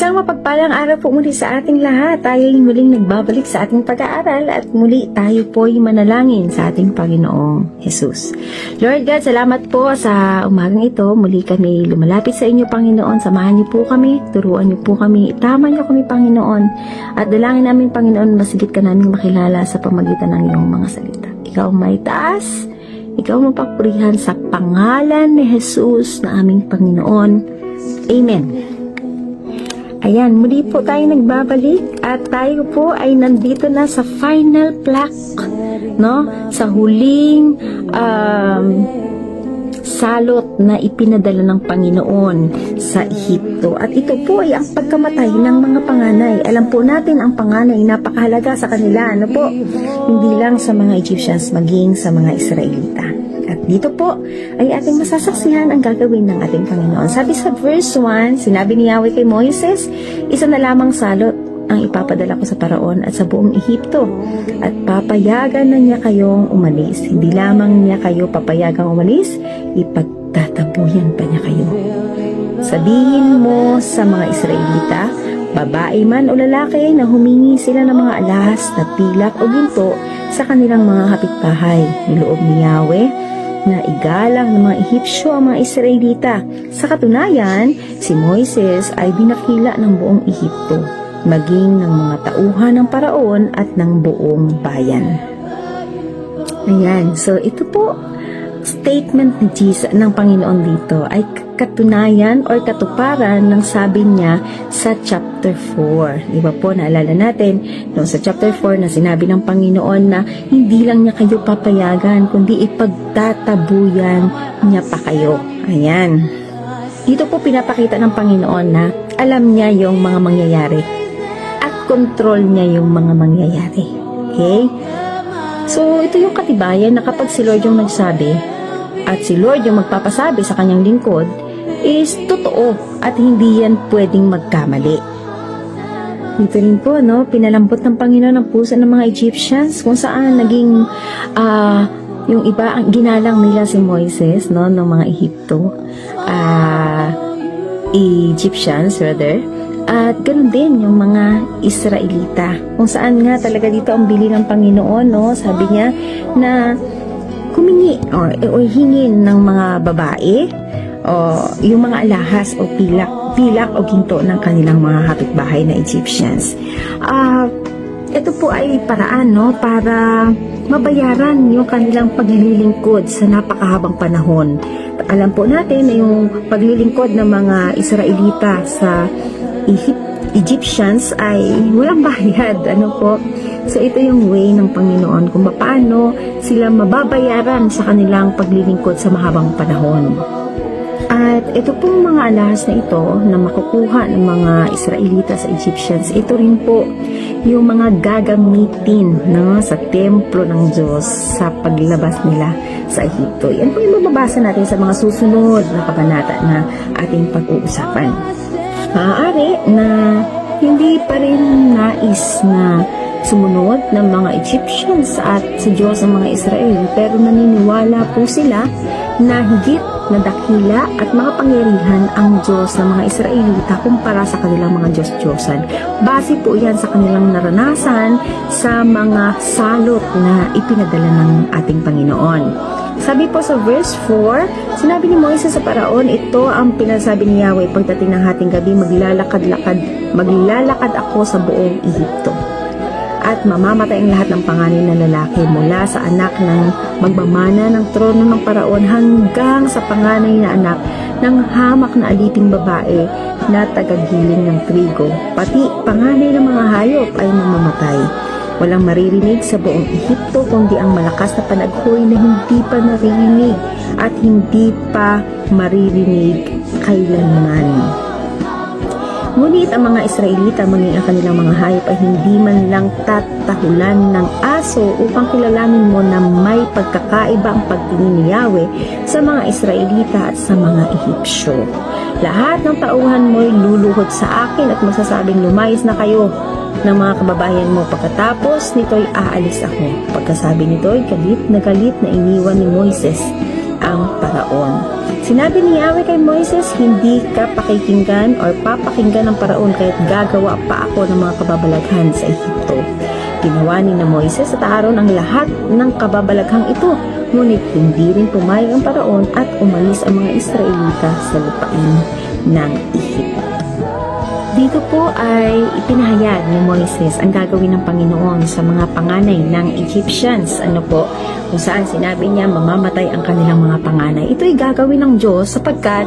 Isang mapagpalang araw po muli sa ating lahat. Tayo ay muling nagbabalik sa ating pag-aaral at muli tayo po ay manalangin sa ating Panginoong Jesus. Lord God, salamat po sa umagang ito. Muli kami lumalapit sa inyo, Panginoon. Samahan niyo po kami, turuan niyo po kami, itama niyo kami, Panginoon. At dalangin namin, Panginoon, masigit ka namin makilala sa pamagitan ng iyong mga salita. Ikaw may taas, ikaw ang mapapurihan sa pangalan ni Jesus na aming Panginoon. Amen. Ayan, muli po tayo nagbabalik at tayo po ay nandito na sa final plaque, no? Sa huling um, salot na ipinadala ng Panginoon sa Ehipto. At ito po ay ang pagkamatay ng mga panganay. Alam po natin ang panganay napakahalaga sa kanila, ano po? Hindi lang sa mga Egyptians, maging sa mga Israelita. At dito po ay ating masasaksihan ang gagawin ng ating Panginoon. Sabi sa verse 1, sinabi ni Yahweh kay Moises, isa na lamang salot ang ipapadala ko sa paraon at sa buong Ehipto at papayagan na niya kayong umalis. Hindi lamang niya kayo papayagang umalis, ipagtatabuyan pa niya kayo. Sabihin mo sa mga Israelita, babae man o lalaki na humingi sila ng mga alahas na pilak o ginto sa kanilang mga kapitbahay. Niloob ni Yahweh na igalang ng mga Ehipsyo ang mga Israelita. Sa katunayan, si Moises ay dinakila ng buong Ehipto, maging ng mga tauhan ng paraon at ng buong bayan. Ayan, so ito po, statement ni Jesus ng Panginoon dito ay katunayan or katuparan ng sabi niya sa chapter 4. Di ba po, naalala natin, noong sa chapter 4 na sinabi ng Panginoon na hindi lang niya kayo papayagan, kundi ipagtatabuyan niya pa kayo. Ayan. Dito po pinapakita ng Panginoon na alam niya yung mga mangyayari at control niya yung mga mangyayari. Okay? So, ito yung katibayan na kapag si Lord yung nagsabi at si Lord yung magpapasabi sa kanyang lingkod is totoo at hindi yan pwedeng magkamali. Dito rin po, no, pinalambot ng Panginoon ang puso ng mga Egyptians kung saan naging ah, yung iba, ang ginalang nila si Moises, no, ng mga Ehipto. Ah, Egyptians, rather. At ganoon din yung mga Israelita. Kung saan nga talaga dito ang bili ng Panginoon, no? Sabi niya na humingi or, or hingin ng mga babae o yung mga alahas o pilak, pilak o ginto ng kanilang mga kapitbahay na Egyptians. Ah, ito po ay paraan no para mabayaran yung kanilang paglilingkod sa napakahabang panahon. Alam po natin na yung paglilingkod ng mga Israelita sa Egyptians ay walang bayad. Ano po? So ito yung way ng Panginoon kung paano sila mababayaran sa kanilang paglilingkod sa mahabang panahon. At ito pong mga alahas na ito na makukuha ng mga Israelita sa Egyptians, ito rin po yung mga gagamitin no, sa templo ng Diyos sa paglabas nila sa Ehipto. Yan po yung mababasa natin sa mga susunod na kabanata na ating pag-uusapan. Maaari na hindi pa rin nais na sumunod ng mga Egyptians at sa Diyos ng mga Israel pero naniniwala po sila na higit na dakila at makapangyarihan ang Diyos ng mga Israelita kumpara sa kanilang mga Diyos-Diyosan. Base po yan sa kanilang naranasan sa mga salot na ipinadala ng ating Panginoon. Sabi po sa verse 4, sinabi ni Moises sa paraon, ito ang pinasabi ni Yahweh pagdating ng hating gabi, maglalakad-lakad, maglalakad ako sa buong Ehipto at mamamatay ang lahat ng panganay na lalaki mula sa anak ng magmamana ng trono ng paraon hanggang sa panganay na anak ng hamak na aliping babae na tagagiling ng trigo. Pati panganay ng mga hayop ay mamamatay. Walang maririnig sa buong Ehipto kundi ang malakas na panaghoy na hindi pa naririnig at hindi pa maririnig kailanman. Ngunit ang mga Israelita maging ang kanilang mga hayop ay hindi man lang tatahulan ng aso upang kilalanin mo na may pagkakaiba ang pagtingin ni Yahweh sa mga Israelita at sa mga Ehipsyo. Lahat ng tauhan mo'y luluhod sa akin at magsasabing lumayas na kayo ng mga kababayan mo pagkatapos nito'y aalis ako. Pagkasabi nito'y galit na galit na iniwan ni Moises ang paraon. Sinabi ni Yahweh kay Moises, hindi ka pakikinggan or papakinggan ng paraon kahit gagawa pa ako ng mga kababalaghan sa Ehipto. Ginawa ni na Moises at Aaron ang lahat ng kababalaghang ito, ngunit hindi rin pumayag ang paraon at umalis ang mga Israelita sa lupain ng Ehipto. Dito po ay ipinahayag ni Moises ang gagawin ng Panginoon sa mga panganay ng Egyptians. Ano po? Kung saan sinabi niya mamamatay ang kanilang mga panganay. Ito ay gagawin ng Diyos sapagkat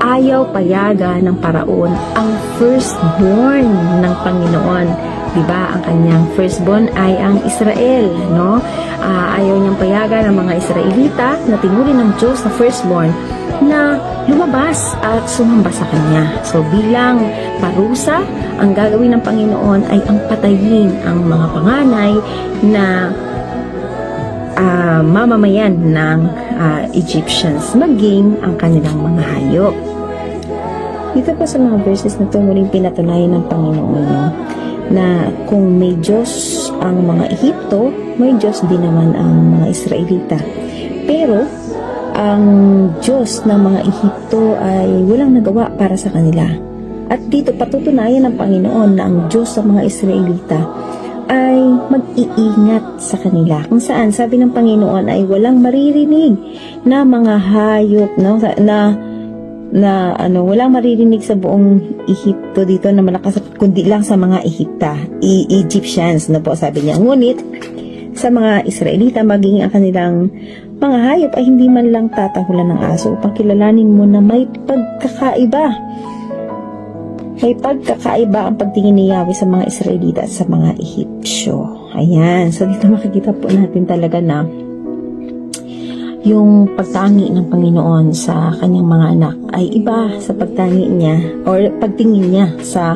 ayaw payaga ng paraon ang firstborn ng Panginoon. 'Di ba? Ang kanyang firstborn ay ang Israel, no? Ah, ayaw niyang payaga ng mga Israelita na tinuri ng Diyos na firstborn na lumabas at sumamba sa kanya. So bilang parusa, ang gagawin ng Panginoon ay ang patayin ang mga panganay na ah, mamamayan ng ah, Egyptians, maging ang kanilang mga hayop. Dito po sa mga verses na ito, muling pinatunayan ng Panginoon no, na kung may Diyos ang mga Ehipto, may Diyos din naman ang mga Israelita. Pero, ang Diyos ng mga Ehipto ay walang nagawa para sa kanila. At dito patutunayan ng Panginoon na ang Diyos sa mga Israelita ay mag-iingat sa kanila. Kung saan, sabi ng Panginoon ay walang maririnig na mga hayop no, na na ano, walang maririnig sa buong Ehipto dito na malakas kundi lang sa mga Ehipta, E- Egyptians na po sabi niya. Ngunit sa mga Israelita maging ang kanilang mga hayop ay hindi man lang tatahulan ng aso upang kilalanin mo na may pagkakaiba. May pagkakaiba ang pagtingin ni Yahweh sa mga Israelita at sa mga Ehipsyo. Ayan. So, dito makikita po natin talaga na yung pagtangi ng Panginoon sa kanyang mga anak ay iba sa pagtangi niya or pagtingin niya sa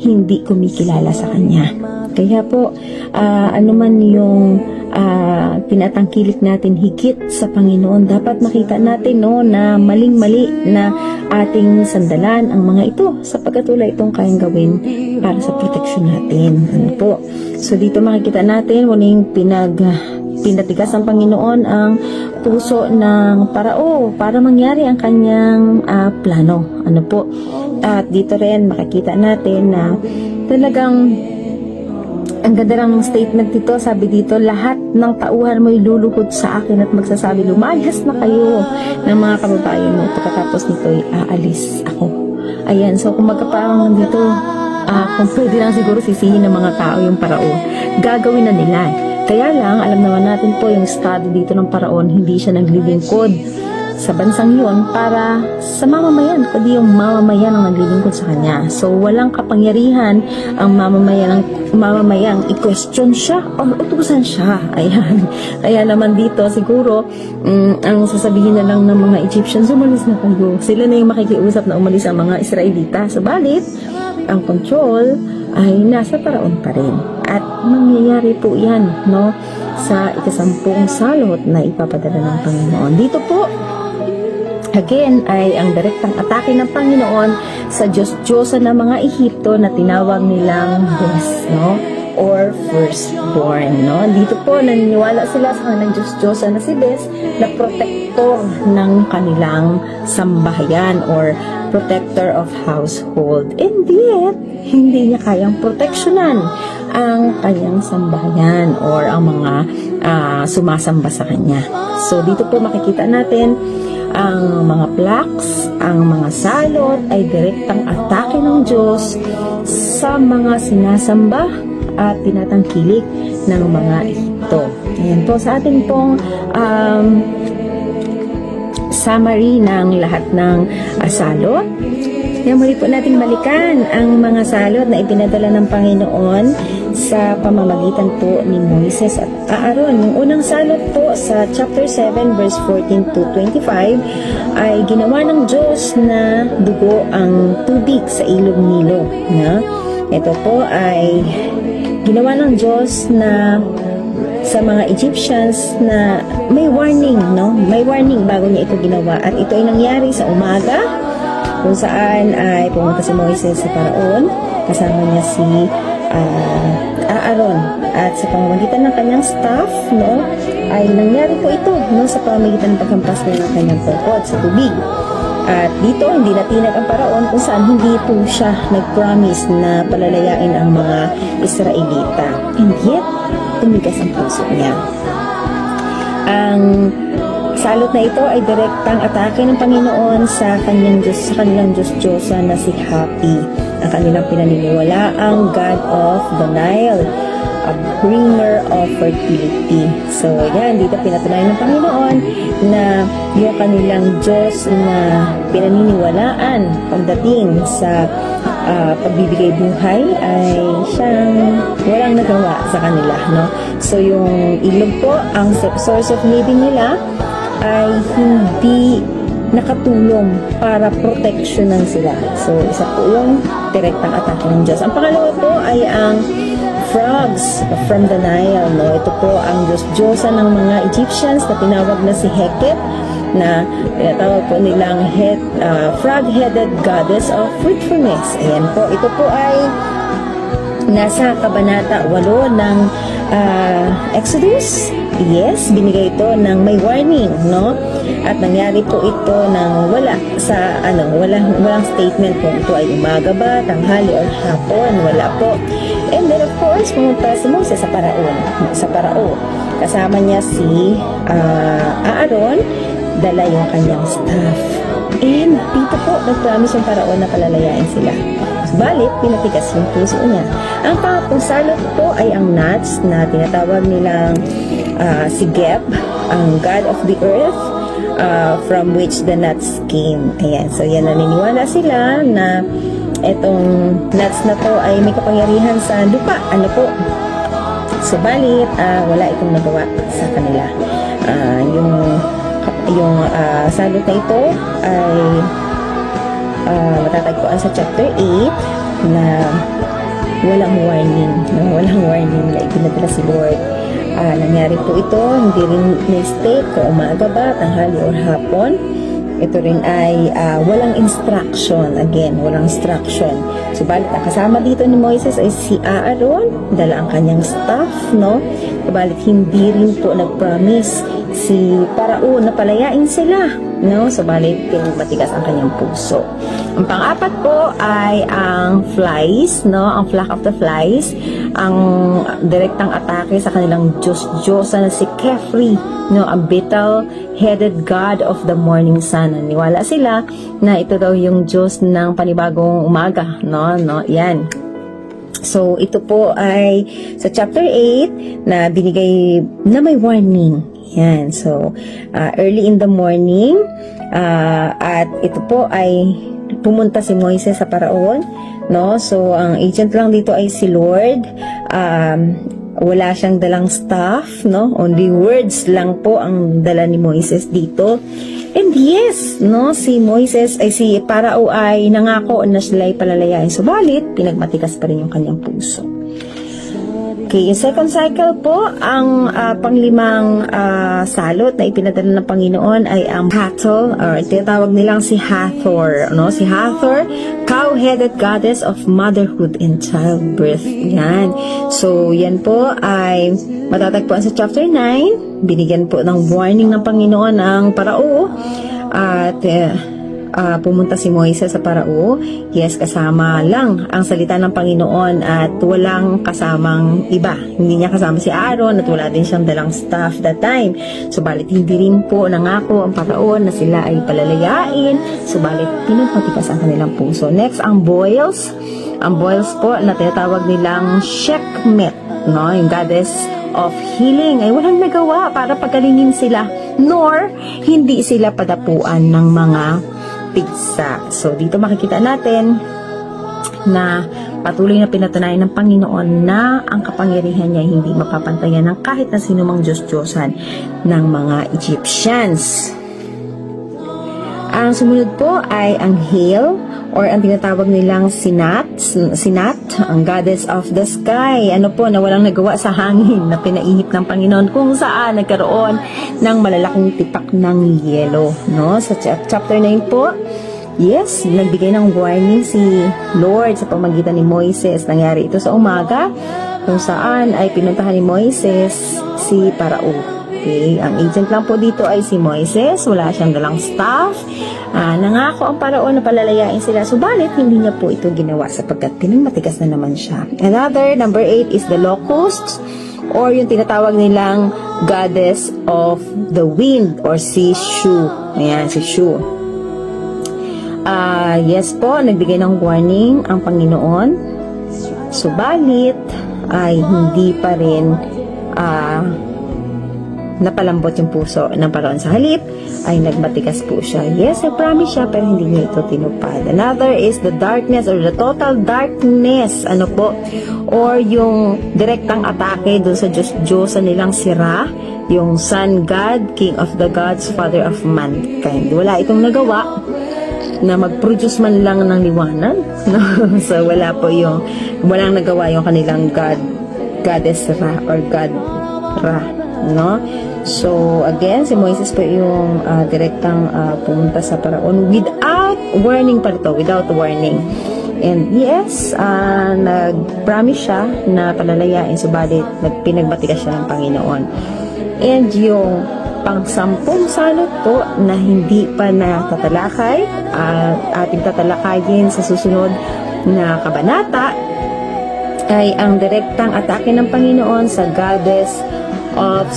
hindi kumikilala sa kanya. Kaya po, ah, ano man yung ah, tinatangkilik natin higit sa Panginoon, dapat makita natin no, na maling-mali na ating sandalan ang mga ito sapagkat wala itong kayang gawin para sa proteksyon natin. Ano po? So dito makikita natin muling pinag pinatigas ng Panginoon ang puso ng parao para mangyari ang kanyang ah, plano. Ano po? At dito rin makikita natin na talagang ang ganda ng statement dito, sabi dito, lahat ng tauhan mo'y luluhod sa akin at magsasabi, lumayas na kayo ng mga kababayan mo. Pagkatapos nito'y aalis ako. Ayan, so kung magkaparang dito, ah, kung pwede lang siguro sisihin ng mga tao yung paraon, gagawin na nila. Kaya lang, alam naman natin po yung estado dito ng paraon, hindi siya naglilingkod sa bansang yun para sa mamamayan, kundi yung mamamayan ang naglilingkod sa kanya. So, walang kapangyarihan ang mamamayan ang mamamayang i-question siya o utusan siya. Ayan. Kaya naman dito, siguro, mm, ang sasabihin na lang ng mga Egyptians, umalis na kayo. Sila na yung makikiusap na umalis ang mga Israelita. Subalit, ang control ay nasa paraon pa rin. At mangyayari po yan, no? Sa ikasampung salot na ipapadala ng Panginoon. Dito po, Again, ay ang direktang atake ng Panginoon sa Diyos-Diyosa ng mga Ehipto na tinawag nilang Bes, no? Or firstborn, no? Dito po, naniniwala sila sa kanilang Diyos-Diyosa na si Bes na protector ng kanilang sambahayan or protector of household. And yet, hindi niya kayang proteksyonan ang kanyang sambahayan or ang mga ah, sumasamba sa kanya. So, dito po makikita natin ang mga plaques, ang mga salot ay direktang atake ng Diyos sa mga sinasamba at tinatangkilik ng mga ito. Ayan po sa ating pong um, summary ng lahat ng uh, salot. Kaya muli po nating balikan ang mga salot na ipinadala ng Panginoon sa pamamagitan po ni Moises at Aaron. Yung unang salot po sa chapter 7 verse 14 to 25 ay ginawa ng Diyos na dugo ang tubig sa ilog Nilo. Na? Ito po ay ginawa ng Diyos na sa mga Egyptians na may warning, no? May warning bago niya ito ginawa. At ito ay nangyari sa umaga kung saan ay pumunta si Moises sa Paraon kasama niya si ah, Aaron at sa pamamagitan ng kanyang staff no ay nangyari po ito no sa pamamagitan ng paghampas ng kanyang tungkod sa tubig at dito hindi natinag ang paraon kung saan hindi po siya nag-promise na palalayain ang mga Israelita. And yet tumigas ang puso niya. Ang salot na ito ay direktang atake ng Panginoon sa kanyang Diyos, sa kanilang Diyos Diyosa na si Happy. Ang kanilang pinaniniwala ang God of the Nile, a bringer of fertility. So, yan, dito pinatunayan ng Panginoon na yung kanilang Diyos na pinaniniwalaan pagdating sa ah, pagbibigay buhay ay siyang walang nagawa sa kanila, no? So, yung ilog po, ang source of living nila ay hindi nakatulong para proteksyonan sila. So, isa po yung direktang atake ng Diyos. Ang pangalawa po ay ang frogs from the Nile. No? Ito po ang Diyos-Diyosa ng mga Egyptians na tinawag na si Heket na tinatawag po nilang head, uh, frog-headed goddess of fruitfulness. Ayan po. Ito po ay nasa kabanata 8 ng ah, Exodus. Yes, binigay ito ng may warning, no? At nangyari po ito ng wala sa ano, walang walang statement kung ito ay umaga ba, tanghali or hapon, wala po. And then of course, pumunta si Moses sa Paraon, sa Parao. Kasama niya si ah, Aaron, dala yung kanyang staff. And dito po, nag-promise yung Paraon na palalayain sila. Balit, pinatigas yung puso niya. Ang pangatlong salot po ay ang nuts na tinatawag nilang ah, si Geb, ang God of the earth, ah, from which the nuts came. Ayan, so yan naniniwala sila na etong nuts na to ay may kapangyarihan sa lupa. Ano po? Subalit, ah, wala itong nagawa sa kanila. Ah, yung yung ah, salot na ito ay ah, matatagpuan sa chapter 8 na walang warning, no? walang warning na ipinadala si Lord. Ah, nangyari po ito, hindi rin na-state kung umaga ba, tanghali or hapon. Ito rin ay ah, walang instruction. Again, walang instruction. Subalit, ang kasama dito ni Moises ay si Aaron, dala ang kanyang staff, no? Subalit, hindi rin po nag-promise si Parao na palayain sila, no? Subalit, pinagmatigas ang kanyang puso. Ang pang-apat po ay ang flies, no? Ang flock of the flies, ang direktang atake sa kanilang Diyos-Diyosa na si Kefri, no? Ang beetle-headed god of the morning sun. Naniwala sila na ito daw yung Diyos ng panibagong umaga, no? No? Yan. So, ito po ay sa chapter 8 na binigay na may warning. Yan. So, uh, early in the morning uh, at ito po ay pumunta si Moises sa paraon. No? So, ang agent lang dito ay si Lord. Um, wala siyang dalang staff, no? Only words lang po ang dala ni Moises dito. And yes, no, si Moises ay si Parao ay nangako na sila ay palalayain. Subalit, pinagmatigas pa rin yung kanyang puso. Okay, yung second cycle po, ang ah, panglimang ah, salot na ipinadala ng Panginoon ay ang Hathor, or tinatawag nilang si Hathor. No? Si Hathor, cow-headed goddess of motherhood and childbirth. Yan. So, yan po ay matatagpuan sa chapter 9. Binigyan po ng warning ng Panginoon ang parao. At eh, ah, pumunta si Moises sa Parao. Yes, kasama lang ang salita ng Panginoon at walang kasamang iba. Hindi niya kasama si Aaron at wala din siyang dalang staff that time. Subalit hindi rin po nangako ang Parao na sila ay palalayain. Subalit pinagmatigas ang kanilang puso. Next, ang boils. Ang boils po na tinatawag nilang Shekmet, no? Yung goddess of healing ay walang nagawa para pagalingin sila nor hindi sila padapuan ng mga pigsa. So, dito makikita natin na patuloy na pinatunayan ng Panginoon na ang kapangyarihan niya hindi mapapantayan ng kahit na sinumang Diyos-Diyosan ng mga Egyptians. Ang sumunod po ay ang Hail or ang tinatawag nilang Sinat, Sinat, ang goddess of the sky. Ano po, na walang nagawa sa hangin na pinainip ng Panginoon kung saan nagkaroon ng malalaking tipak ng yelo. No? Sa chap- chapter 9 po, Yes, nagbigay ng warning si Lord sa pamagitan ni Moises. Nangyari ito sa umaga. kung saan ay pinuntahan ni Moises si Parao. Okay, ang agent lang po dito ay si Moises, wala siyang dalang staff. Ah, nangako ang paraon na palalayain sila, subalit hindi niya po ito ginawa sapagkat pinangmatigas na naman siya. Another, number 8 is the locusts or yung tinatawag nilang goddess of the wind or si Shu. Ayan, si Shu. Ah, yes po, nagbigay ng warning ang Panginoon. Subalit ay hindi pa rin ah, napalambot yung puso ng paraon sa halip ay nagmatigas po siya. Yes, nag-promise siya pero hindi niya ito tinupad. Another is the darkness or the total darkness. Ano po? Or yung direktang atake dun sa Diyos, Diyos nilang sira. Yung Sun God, King of the Gods, Father of Mankind. Wala itong nagawa na mag-produce man lang ng liwanag. No? so, wala po yung, walang nagawa yung kanilang God, Goddess Ra, or God Ra. No? So, again, si Moises po yung ah, direktang ah, pumunta sa paraon without warning pa ito, without warning. And yes, ah, nag-promise siya na palalayain, subalit nagpinagbatigas siya ng Panginoon. And yung pang-sampung salot po na hindi pa natatalakay at ating tatalakayin sa susunod na kabanata ay ang direktang atake ng Panginoon sa goddess of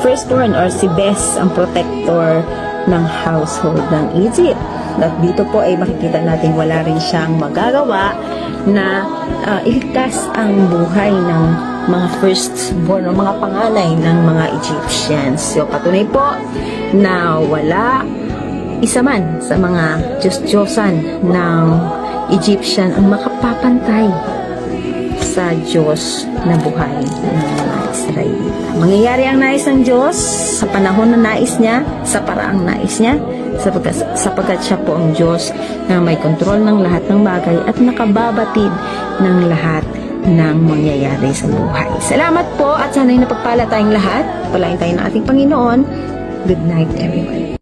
firstborn or si Bes ang protector ng household ng Egypt. At dito po ay makikita natin wala rin siyang magagawa na ah, iligtas ang buhay ng mga firstborn o mga panganay ng mga Egyptians. So patunay po na wala isa man sa mga Diyos-Diyosan ng Egyptian ang makapapantay sa Diyos na buhay ng mga Israelita. Mangyayari ang nais ng Diyos sa panahon na nais niya, sa paraang nais niya, sapagkat, sapagkat siya po ang Diyos na may kontrol ng lahat ng bagay at nakababatid ng lahat ng mangyayari sa buhay. Salamat po at sana'y napagpala tayong lahat. Palain tayo ng ating Panginoon. Good night everyone.